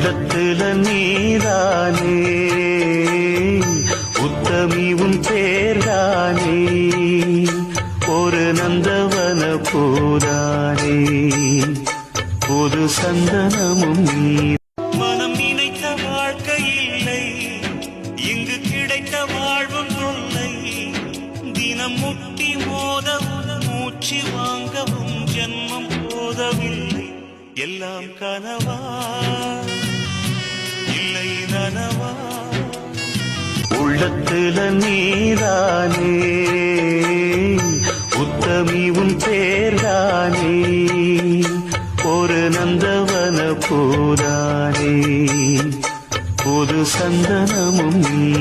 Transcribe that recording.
உள்ளத்துல நீதானே. உத்தமி உன் பேர்தானே ஒரு நந்தவன போதானே. ஒரு சந்தனமும் நீ மனம் நினைத்த வாழ்க்கை இல்லை. இங்கு கிடைத்த வாழ்வும் தொல்லை தினம் முட்டி மோதவும் மூச்சு வாங்கவும் ஜென்மம் போதவில்லை. எல்லாம் கனவா கனவா? நனவா உள்ளத்துல நீதானே. உத்தமி உன் பேர்தானே ஒரு நந்தவன பூதானே. புது சந்தனமும் நீ